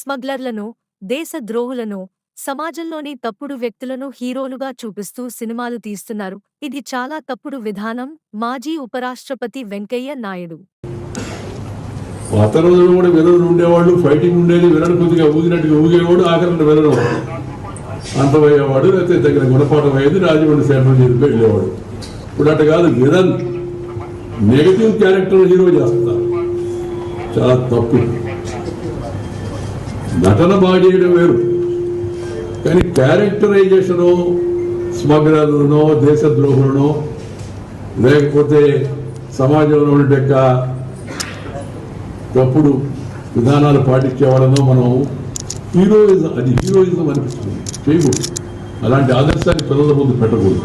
స్మగ్లర్లను దేశద్రోహులను సమాజంలోని తప్పుడు వ్యక్తులను హీరోలుగా చూపిస్తూ సినిమాలు తీస్తున్నారు. ఇది చాలా తప్పుడు విధానం మాజీ ఉపరాష్ట్రపతి వెంకయ్య నాయుడు. పాత రోజుల్లో కూడా విలన్లు ఉండేవాళ్ళు ఫైటింగ్ ఉండేది వినడు కొద్దిగా ఊగినట్టుగా ఊగేవాడు ఆఖరణ వినడం అంతమయ్యేవాడు లేకపోతే తగిన గుణపాఠం అయ్యేది రాజమండ్రి సెంట్రల్ జైలుకి వెళ్ళేవాడు. ఇప్పుడు అట్ట కాదు విలన్ నెగటివ్ క్యారెక్టర్ హీరో చేస్తారు. చాలా తప్పు. నటన బాగా వేరు. కానీ క్యారెక్టరైజేషను స్మగ్లర్లను దేశద్రోహులను లేకపోతే సమాజంలో ఉండే తప్పుడు విధానాలు పాటించే వాళ్ళను మనం హీరోయిజం అది హీరోయిజం అనిపిస్తుంది. చేయకూడదు. అలాంటి ఆదర్శాన్ని పిల్లల ముందు పెట్టకూడదు.